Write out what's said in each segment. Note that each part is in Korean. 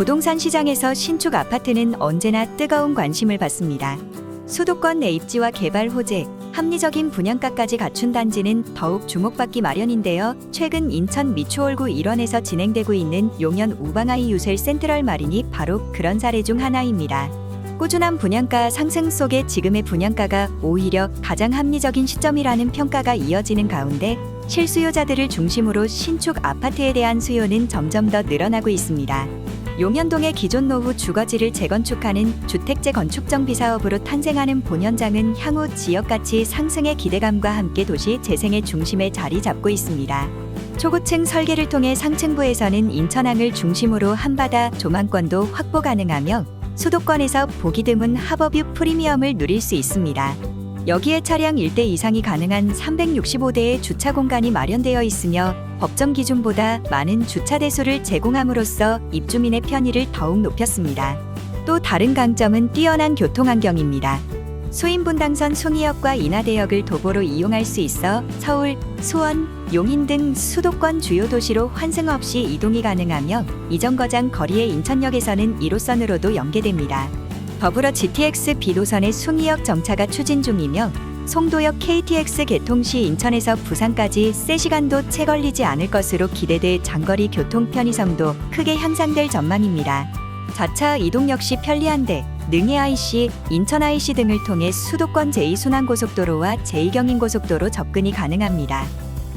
부동산 시장에서 신축 아파트는 언제나 뜨거운 관심을 받습니다. 수도권 내 입지와 개발 호재, 합리적인 분양가까지 갖춘 단지는 더욱 주목받기 마련인데요. 최근 인천 미추홀구 일원에서 진행되고 있는 용현 우방아이 유셀 센트럴 마린이 바로 그런 사례 중 하나입니다. 꾸준한 분양가 상승 속에 지금의 분양가가 오히려 가장 합리적인 시점이라는 평가가 이어지는 가운데 실수요자들을 중심으로 신축 아파트에 대한 수요는 점점 더 늘어나고 있습니다. 용현동의 기존 노후 주거지를 재건축하는 주택재 건축 정비 사업으로 탄생하는 본현장은 향후 지역 가치 상승의 기대감과 함께 도시 재생의 중심에 자리 잡고 있습니다. 초고층 설계를 통해 상층부에서는 인천항을 중심으로 한바다 조망권도 확보 가능하며 수도권에서 보기 드문 하버뷰 프리미엄을 누릴 수 있습니다. 여기에 차량 1대 이상이 가능한 365대의 주차 공간이 마련되어 있으며 법정 기준보다 많은 주차 대수를 제공함으로써 입주민의 편의를 더욱 높였습니다. 또 다른 강점은 뛰어난 교통 환경입니다. 수인분당선 숭이역과 인하대역을 도보로 이용할 수 있어 서울, 수원, 용인 등 수도권 주요 도시로 환승 없이 이동이 가능하며 이정거장 거리의 인천역에서는 1호선으로도 연계됩니다. 더불어 GTX B노선의 숭이역 정차가 추진 중이며 송도역 KTX 개통 시 인천에서 부산까지 3시간도 채 걸리지 않을 것으로 기대돼 장거리 교통 편의성도 크게 향상될 전망입니다. 자차 이동 역시 편리한데 능해 IC, 인천 IC 등을 통해 수도권 제2순환고속도로와 제2경인고속도로 접근이 가능합니다.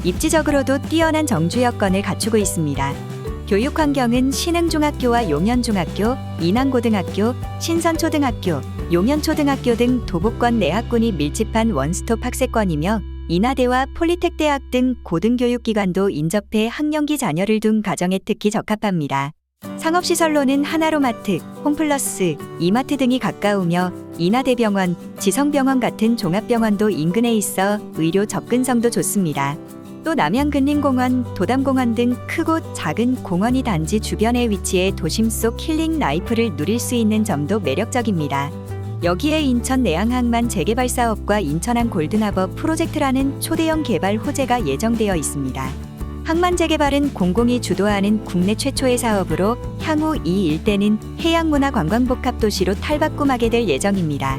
입지적으로도 뛰어난 정주 여건을 갖추고 있습니다. 교육 환경은 신흥중학교와 용현중학교, 인왕고등학교, 신선초등학교, 용현초등학교 등 도보권 내학군이 밀집한 원스톱 학세권이며 인하대와 폴리텍대학 등 고등교육기관도 인접해 학령기 자녀를 둔 가정에 특히 적합합니다. 상업시설로는 하나로마트, 홈플러스, 이마트 등이 가까우며 인하대병원, 지성병원 같은 종합병원도 인근에 있어 의료 접근성도 좋습니다. 또 남양근린공원, 도담공원 등 크고 작은 공원이 단지 주변에 위치해 도심 속 힐링 라이프를 누릴 수 있는 점도 매력적입니다. 여기에 인천 내양항만 재개발 사업과 인천항 골든하버 프로젝트라는 초대형 개발 호재가 예정되어 있습니다. 항만 재개발은 공공이 주도하는 국내 최초의 사업으로 향후 이 일대는 해양문화 관광복합도시로 탈바꿈하게 될 예정입니다.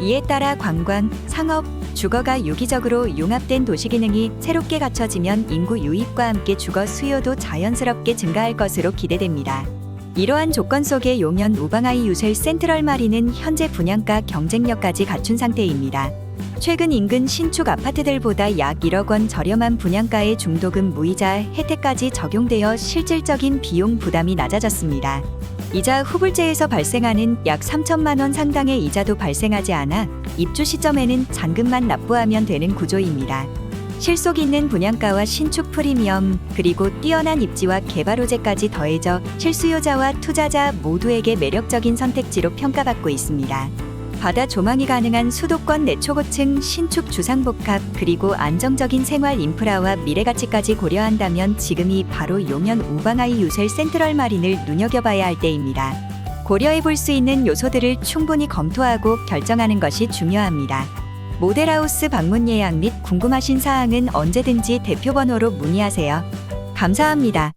이에 따라 관광, 상업, 주거가 유기적으로 융합된 도시 기능이 새롭게 갖춰지면 인구 유입과 함께 주거 수요도 자연스럽게 증가할 것으로 기대됩니다. 이러한 조건 속에 용현 우방아이 유셀 센트럴 마리는 현재 분양가 경쟁력까지 갖춘 상태입니다. 최근 인근 신축 아파트들보다 약 1억 원 저렴한 분양가의 중도금 무이자 혜택까지 적용되어 실질적인 비용 부담이 낮아졌습니다. 이자 후불제에서 발생하는 약 3천만 원 상당의 이자도 발생하지 않아 입주 시점에는 잔금만 납부하면 되는 구조입니다. 실속 있는 분양가와 신축 프리미엄 그리고 뛰어난 입지와 개발 호재까지 더해져 실수요자와 투자자 모두에게 매력적인 선택지로 평가받고 있습니다. 바다 조망이 가능한 수도권 내초고층 신축 주상복합 그리고 안정적인 생활 인프라와 미래 가치까지 고려한다면 지금이 바로 용현 우방아이 유셀 센트럴 마린을 눈여겨봐야 할 때입니다. 고려해 볼 수 있는 요소들을 충분히 검토하고 결정하는 것이 중요합니다. 모델하우스 방문 예약 및 궁금하신 사항은 언제든지 대표 번호로 문의하세요. 감사합니다.